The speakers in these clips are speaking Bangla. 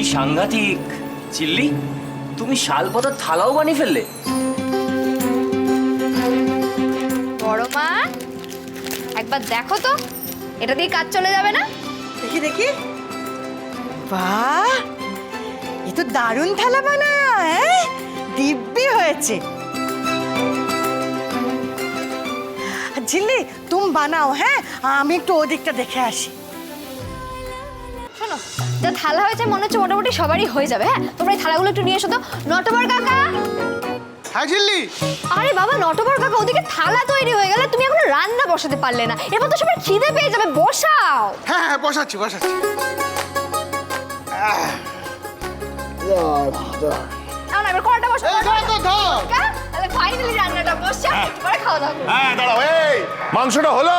কি সাংঘাতিক? চিল্লি তুমি শাল পাতার থালাও বানিয়ে ফেললে। বড় মা একবার দেখো তো এটা দিয়ে কাজ চলে যাবে না? দেখি দেখি। বাহ এ তো দারুণ থালা বানায় হ্যাঁ? দিব্যি হয়েছে। ঝিল্লি তুমি বানাও হ্যাঁ? আমি একটু ওদিকটা দেখে আসি। শোনো যা থালা হয়েছে মনে হচ্ছে মোটামুটি সবারই হয়ে যাবে হ্যাঁ? তোমরা এই থালাগুলো একটু নিয়ে এসো তো। নটবর কাকা! হ্যাঁ ঝিল্লি! আরে বাবা নটবর কাকা ওদিকে থালা তৈরি হয়ে গেলে তুমি এখনও রান্না বসাতে পারলে না। এবার তো সবার খিদে পেয়ে যাবে বসাও। হ্যাঁ হ্যাঁ বসাচ্ছি বসাচ্ছি। না এবার কড়াটা বসো এই ধর ধর। তাহলে ফাইনালি রান্নাটা বসছে পরে খাওয়া দাওয়া করব। হ্যাঁ দাঁড়াও এই মাংসটা হলো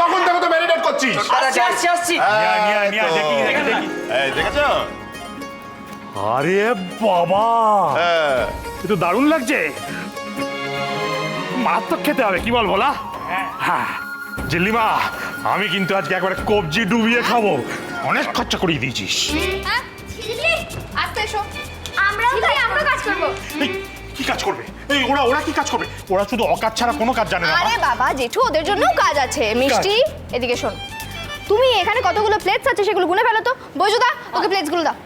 তখন থেকে তো ম্যারিনেট করছিস। আসছি আসছি আসছি হ্যাঁ, নিয়ে আয়, নিয়ে তো। দেখি, দেখি, দেখি। এই দেখেছ? আরে বাবা! হ্যাঁ। এ তো দারুণ লাগছে। মারাত্মক খেতে হবে কি বল বলা? হ্যাঁ। জিল্লিমা আমি কিন্তু আজকে একবারে কবজি ডুবিয়ে খাব। অনেক খরচা করিয়ে দিয়েছিস। হ্যাঁ আস্তে এসো। কাজ করব। এই, কি কাজ করবে? ওরা ওরা কি কাজ করবে? ওরা শুধু অকাজ ছাড়া কোনো কাজ জানে না আরে বাবা জেঠু ওদের জন্যও কাজ আছে। মিষ্টি এদিকে শোন। তুমি এখানে কতগুলো প্লেটস আছে সেগুলো গুনে ফেলো তো। বৈজুদা ওকে প্লেটসগুলো দাও।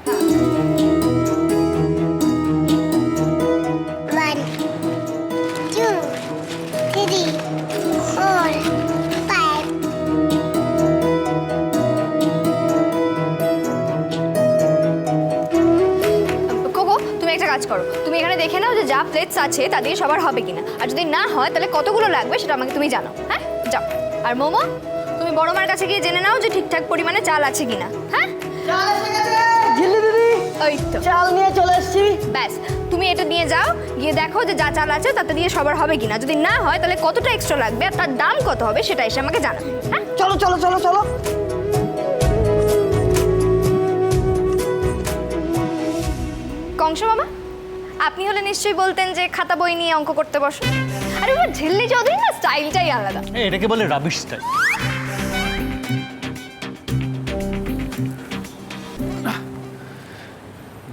One, two, three, কাজ করো। তুমি এখানে দেখে নাও যে যা প্লেটস আছে তা দিয়ে সবার হবে কিনা। আর যদি না হয় তাহলে কতগুলো লাগবে সেটা আমাকে তুমি জানো হ্যাঁ? যাও। আর মোমো তুমি বড় মার কাছে গিয়ে জেনে নাও যে ঠিকঠাক পরিমাণে চাল আছে কিনা হ্যাঁ? ঝিল্লি দিদি ওই তো। চাল নিয়ে চলে এসছি। ব্যাস তুমি এটা নিয়ে যাও গিয়ে দেখো যে যা চাল আছে তাতে দিয়ে সবার হবে কিনা। যদি না হয় তাহলে কতটা এক্সট্রা লাগবে আর তার দাম কত হবে সেটা এসে আমাকে জানাবে হ্যাঁ? চলো চলো চলো চলো। কংস মামা? আপনি হলে নিশ্চয়ই বলতেন যে খাতা বই নিয়ে অঙ্ক করতে বসো। আরে ওর ঝিল্লি চৌধুরী না স্টাইলটাই আলাদা। এটাকে বলে রাবিশ স্টাইল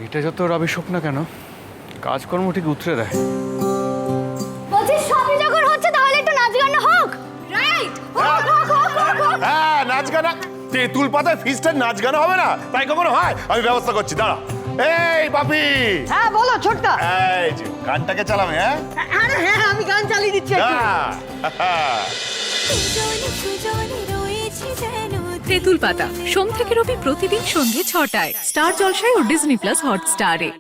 এটা যত রবিশ হোক না কেন কাজকর্ম ঠিক উতরে দেয়। বলছি সবই যখন হচ্ছে তাহলে একটু নাচ গান হোক। রাইট হোক হোক হোক হোক হোক। হ্যাঁ নাচ গানা তেঁতুল পাতায় ফিস্টার নাচ গানা হবে না। তাই কখনো হয়? আমি ব্যবস্থা করছি দাঁড়া। এই বাপি। হ্যাঁ বলো ছোটকা। এই যে গানটাকে চালাবে হ্যাঁ? আরে হ্যাঁ আমি গান চালিয়ে দিচ্ছি হ্যাঁ। তেঁতুল পাতা সোম থেকে রবি প্রতিদিন সন্ধ্যে ছটায়। স্টার জলসায় ও ডিজনি প্লাস হটস্টারে।